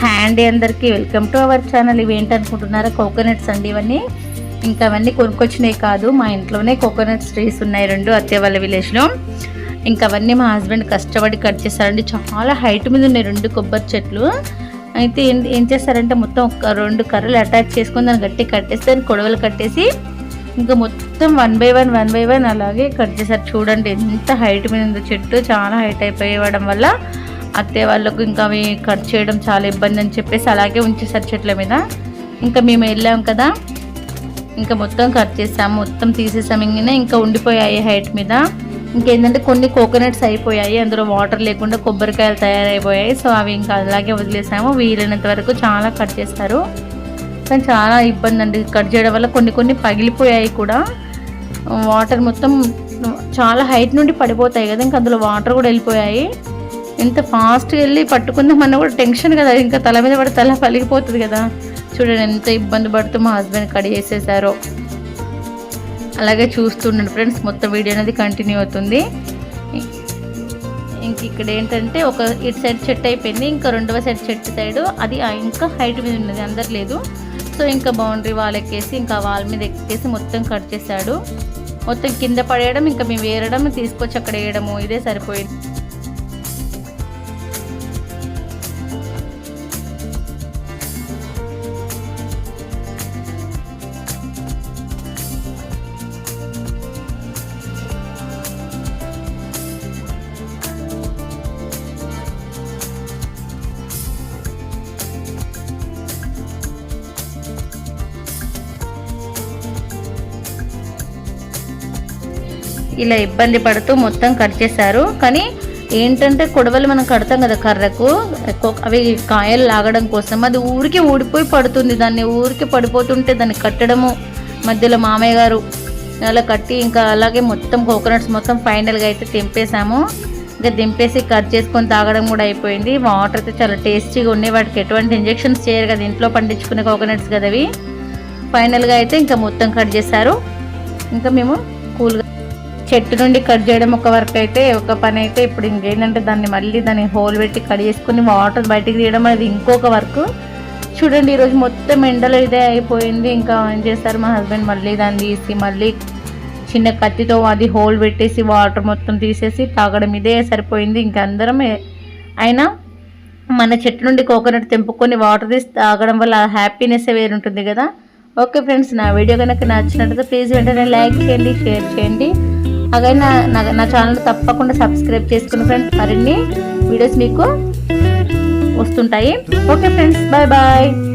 Hand అందరికీ welcome to our channel. ఇవి ఏంటనుకుంటున్నారా? Coconuts అండి ఇవన్నీ. ఇంకా అవన్నీ కొనుక్కొచ్చినాయి కాదు. మా ఇంట్లోనే కోకోనట్స్ ట్రీస్ ఉన్నాయి రెండు అత్తే వాళ్ళ విలేజ్లో ఇంకా అవన్నీ మా హస్బెండ్ కష్టపడి కట్ చేశారండి. చాలా హైట్ మీద ఉన్నాయి రెండు కొబ్బరి చెట్లు. అయితే ఏం ఏం చేస్తారంటే మొత్తం ఒక రెండు కర్రలు అటాచ్ చేసుకొని దాన్ని గట్టి కట్టేసి దాన్ని కొడవలు కట్టేసి ఇంకా మొత్తం one by one one by one అలాగే కట్ చేశారు. చూడండి ఎంత హైట్ మీద ఉందో. చెట్టు చాలా హైట్ అయిపోయడం వల్ల అత్తే వాళ్ళకు ఇంకా అవి కట్ చేయడం చాలా ఇబ్బంది అని చెప్పేసి అలాగే ఉంచేసారు చెట్ల మీద. ఇంకా మేము వెళ్ళాం కదా. ఇంకా మొత్తం కట్ చేసాము మొత్తం తీసేసాము. ఇంకా ఇంకా ఉండిపోయాయి హైట్ మీద. ఇంకేంటంటే కొన్ని కోకోనట్స్ అయిపోయాయి అందులో వాటర్ లేకుండా కొబ్బరికాయలు తయారైపోయాయి. సో అవి ఇంకా అలాగే వదిలేసాము. వీలైనంత వరకు చాలా కట్ చేస్తారు. కానీ చాలా ఇబ్బంది అండి కట్ చేయడం వల్ల. కొన్ని కొన్ని పగిలిపోయాయి కూడా. వాటర్ మొత్తం చాలా హైట్ నుండి పడిపోతాయి కదా. ఇంకా అందులో వాటర్ కూడా వెళ్ళిపోయాయి. ఎంత ఫాస్ట్గా వెళ్ళి పట్టుకుందామన్నా కూడా టెన్షన్ కదా. ఇంకా తల మీద పడి తల పలిగిపోతుంది కదా. చూడండి ఎంత ఇబ్బంది పడుతూ మా హస్బెండ్ కట్ చేసేసారో. అలాగే చూస్తుండండి ఫ్రెండ్స్ మొత్తం వీడియో అనేది కంటిన్యూ అవుతుంది. ఇంక ఇక్కడ ఏంటంటే ఒక ఇటు సైడ్ చెట్టు అయిపోయింది ఇంకా రెండవ సైడ్ చెట్టు సైడ్ అది ఆ ఇంకా హైట్ మీద ఉన్నది అందట్లేదు సో ఇంకా బౌండరీ వాల్ ఎక్కేసి ఇంకా వాల్ మీద ఎక్కేసి మొత్తం కట్ చేశాడు. మొత్తం కింద పడేయడం ఇంకా మేము వేరడం తీసుకొచ్చి అక్కడ వేయడము ఇదే సరిపోయింది. ఇలా ఇబ్బంది పడుతూ మొత్తం కట్ చేశారు. కానీ ఏంటంటే కొడవలు మనం కడతాం కదా కర్రకు అవి కాయలు లాగడం కోసం. అది ఊరికి ఊడిపోయి పడుతుంది. దాన్ని ఊరికి పడిపోతుంటే దాన్ని కట్టడము మధ్యలో మామయ్య గారు అలా కట్టి ఇంకా అలాగే మొత్తం కోకోనట్స్ మొత్తం ఫైనల్గా అయితే తెంపేశాము. ఇంకా దింపేసి కట్ చేసుకొని తాగడం కూడా అయిపోయింది. వాటర్ అయితే చాలా టేస్టీగా ఉన్నాయి. వాటికి ఎటువంటి ఇంజెక్షన్స్ చేయరు కదా. ఇంట్లో పండించుకునే కోకోనట్స్ కదా అవి. ఫైనల్గా అయితే ఇంకా మొత్తం కట్ చేశారు. ఇంకా మేము కూల్గా చెట్టు నుండి కట్ చేయడం ఒక వర్క్ అయితే ఒక పని అయితే ఇప్పుడు ఇంకేంటంటే దాన్ని మళ్ళీ దాన్ని హోల్ పెట్టి కట్ చేసుకుని వాటర్ బయటికి తీయడం అనేది ఇంకొక వర్క్. చూడండి ఈరోజు మొత్తం ఎండలో ఇదే అయిపోయింది. ఇంకా ఏం చేస్తారు? మా హస్బెండ్ మళ్ళీ దాన్ని తీసి మళ్ళీ చిన్న కత్తితో అది హోల్ పెట్టేసి వాటర్ మొత్తం తీసేసి తాగడం ఇదే సరిపోయింది. ఇంకా అందరం అయినా మన చెట్టు నుండి కోకోనట్ తెంపుకొని వాటర్ తీసి తాగడం వల్ల హ్యాపీనెస్ వేరు ఉంటుంది కదా. ఓకే ఫ్రెండ్స్ నా వీడియో కనుక నచ్చినట్లయితే ప్లీజ్ వెంటనే లైక్ చేయండి షేర్ చేయండి. అలాగే నా నా- నా ఛానల్ తప్పకుండా సబ్స్క్రైబ్ చేసుకుని ఫ్రెండ్స్ మరిన్ని వీడియోస్ మీకు వస్తుంటాయి. Okay friends bye bye.